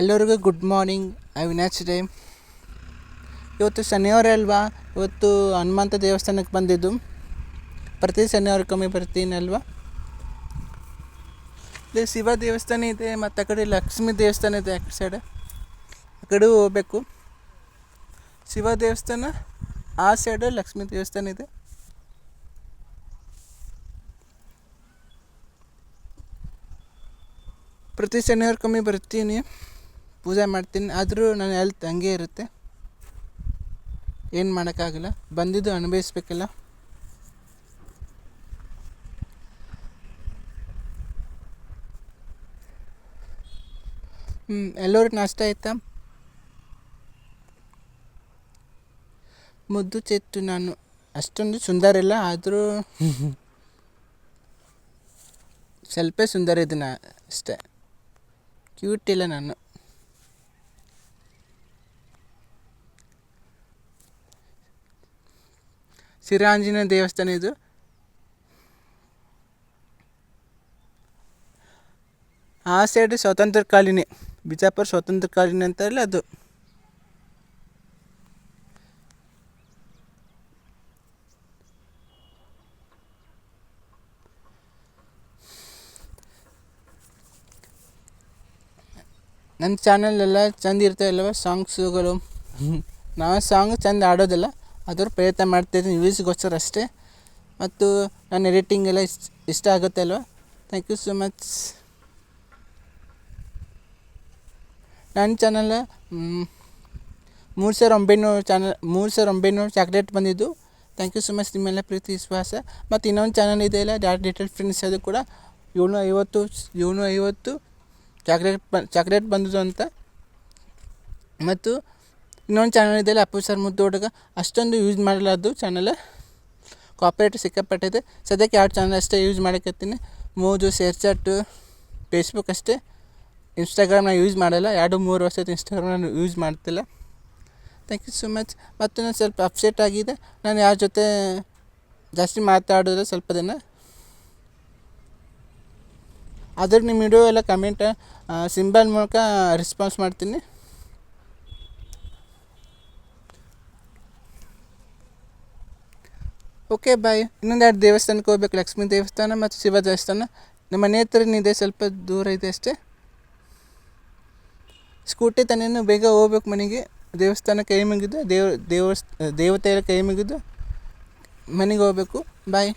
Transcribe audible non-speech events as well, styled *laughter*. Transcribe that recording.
ಎಲ್ಲರಿಗೂ good morning I ವಿನಾಚ್ day ಇವತ್ತು ಶನಿವಾರ ಅಲ್ವಾ? ಇವತ್ತು ಹನುಮಂತ ದೇವಸ್ಥಾನಕ್ಕೆ ಬಂದಿದ್ದು. ಪ್ರತಿ ಶನಿವಾರಕ್ಕೊಮ್ಮೆ ಬರ್ತೀನಿ ಅಲ್ವಾ? ಇಲ್ಲಿ ಶಿವ ದೇವಸ್ಥಾನ ಇದೆ, ಮತ್ತು ಆ ಕಡೆ ಲಕ್ಷ್ಮೀ ದೇವಸ್ಥಾನ ಇದೆ ಆ ಸೈಡ್ ಆ ಕಡೆ ಹೋಗ್ಬೇಕು. ಶಿವ ದೇವಸ್ಥಾನ, ಆ ಸೈಡ್ ಲಕ್ಷ್ಮೀ ದೇವಸ್ಥಾನ ಇದೆ. ಪ್ರತಿ ಶನಿವಾರಕ್ಕೊಮ್ಮೆ ಬರ್ತೀನಿ. ಪೂಜೆ ಮಾಡ್ತೀನಿ. ಆದರೂ ನನ್ನ ಹೆಲ್ತ್ ಹಂಗೆ ಇರುತ್ತೆ. ಏನು ಮಾಡೋಕ್ಕಾಗಲ್ಲ. ಬಂದಿದ್ದು ಅನುಭವಿಸ್ಬೇಕಲ್ಲ. ಹ್ಞೂ ಎಲ್ಲರಿಗೂ ನಾಷ್ಟ ಆಯ್ತಾ? ಮುದ್ದು ಚೆತ್ತು ನಾನು. ಅಷ್ಟೊಂದು ಸುಂದರ ಇಲ್ಲ ಆದರೂ *laughs* ಸ್ವಲ್ಪ ಸುಂದರ ಇದ್ದೀನಿ ಅಷ್ಟೇ. ಕ್ಯೂಟ್ ಇಲ್ಲ ನಾನು. ಸಿರಾಂಜನೇಯ ದೇವಸ್ಥಾನ ಇದು ಆ ಸೈಡ್ ಸ್ವಾತಂತ್ರ್ಯ ಕಾಲಿನಿ ಬಿಜಾಪುರ ಸ್ವಾತಂತ್ರ್ಯ ಕಾಲಿನಿ ಅಂತಾರಲ್ಲ ಅದು ನನ್ನ ಚಾನಲೆಲ್ಲ ಚಂದ ಇರ್ತಾವಲ್ಲವ ಸಾಂಗ್ಸುಗಳು *laughs* ನಾವು ಸಾಂಗ್ ಚಂದ ಆಡೋದಿಲ್ಲ. ಅದ್ರ ಪ್ರಯತ್ನ ಮಾಡ್ತಾಯಿದ್ದೀನಿ ವ್ಯೂಸ್ಗೋಸ್ಕರ ಅಷ್ಟೇ. ಮತ್ತು ನನ್ನ ಎಡಿಟಿಂಗ್ ಎಲ್ಲ ಇಷ್ಟ ಇಷ್ಟ ಆಗುತ್ತೆ ಅಲ್ವಾ? ಥ್ಯಾಂಕ್ ಯು ಸೊ ಮಚ್ ನನ್ನ ಚಾನಲ್ ಮೂರು ಸಾವಿರ ಒಂಬೈನೂರು ಚಾನಲ್ ಮೂರು ಸಾವಿರ ಒಂಬೈನೂರು ಚಾಕ್ಲೇಟ್ ಬಂದಿದ್ದು. ಥ್ಯಾಂಕ್ ಯು ಸೊ ಮಚ್ ನಿಮ್ಮೆಲ್ಲ ಪ್ರೀತಿ, ವಿಶ್ವಾಸ. ಮತ್ತು ಇನ್ನೊಂದು ಚಾನಲ್ ಇದೆಯಲ್ಲ ಡಾಟ್ ಡಿಟೇಲ್ ಫ್ರೆಂಡ್ಸ್ ಅದು ಕೂಡ. ಏಳ್ನೂರ ಐವತ್ತು ಏಳ್ನೂರ ಐವತ್ತು ಚಾಕ್ಲೇಟ್ ಬ ಚಾಕ್ಲೇಟ್ ಬಂದಿದ್ದು ಅಂತ. ಮತ್ತು ಇನ್ನೊಂದು ಚಾನಲ್ ಇದೆಯಲ್ಲ ಅಪ್ಪು ಸರ್ ಮುದ್ದು ಹುಡುಗ ಅಷ್ಟೊಂದು ಯೂಸ್ ಮಾಡಲ್ಲ ಅದು ಚಾನಲ್ ಕಾಪರೇಟ್ ಸಿಕ್ಕಾಪಟ್ಟಿದೆ. ಸದ್ಯಕ್ಕೆ ಎರಡು ಚಾನಲ್ ಅಷ್ಟೇ ಯೂಸ್ ಮಾಡಕತ್ತೀನಿ. ಮೋಜು ಸೇರ್ಚಾಟು ಫೇಸ್ಬುಕ್ ಅಷ್ಟೇ. ಇನ್ಸ್ಟಾಗ್ರಾಮ್ ನಾನು ಯೂಸ್ ಮಾಡಲ್ಲ. ಎರಡು, ಮೂರು ವರ್ಷದ ಇನ್ಸ್ಟಾಗ್ರಾಮ್ ನಾನು ಯೂಸ್ ಮಾಡ್ತಿಲ್ಲ. ಥ್ಯಾಂಕ್ ಯು ಸೊ ಮಚ್ ಮತ್ತು ನಾನು ಸ್ವಲ್ಪ ಅಪ್ಸೆಟ್ ಆಗಿದೆ. ನಾನು ಯಾರ ಜೊತೆ ಜಾಸ್ತಿ ಮಾತಾಡೋದು ಸ್ವಲ್ಪ ದಿನ. ಆದ್ರೆ ನಿಮ್ಮ ವಿಡಿಯೋ ಎಲ್ಲ ಕಮೆಂಟ್ ಸಿಂಬಲ್ ಮೂಲಕ ರೆಸ್ಪಾನ್ಸ್ ಮಾಡ್ತೀನಿ. ಓಕೆ ಬಾಯ್ ಇನ್ನೊಂದು ಎರಡು ದೇವಸ್ಥಾನಕ್ಕೆ ಹೋಗ್ಬೇಕು. ಲಕ್ಷ್ಮೀ ದೇವಸ್ಥಾನ ಮತ್ತು ಶಿವ ದೇವಸ್ಥಾನ. ನಮ್ಮ ಮನೆ ಹತ್ರನೇ ಇದೆ ಸ್ವಲ್ಪ ದೂರ ಇದೆ ಅಷ್ಟೇ. ಸ್ಕೂಟಿ ತನೇನು ಬೇಗ ಹೋಗ್ಬೇಕು ಮನೆಗೆ. ದೇವಸ್ಥಾನ ಕೈ ಮುಗಿದು ದೇವ ದೇವಸ್ ದೇವತೆಯ ಕೈ ಮುಗಿದು ಮನೆಗೆ ಹೋಗ್ಬೇಕು. ಬಾಯ್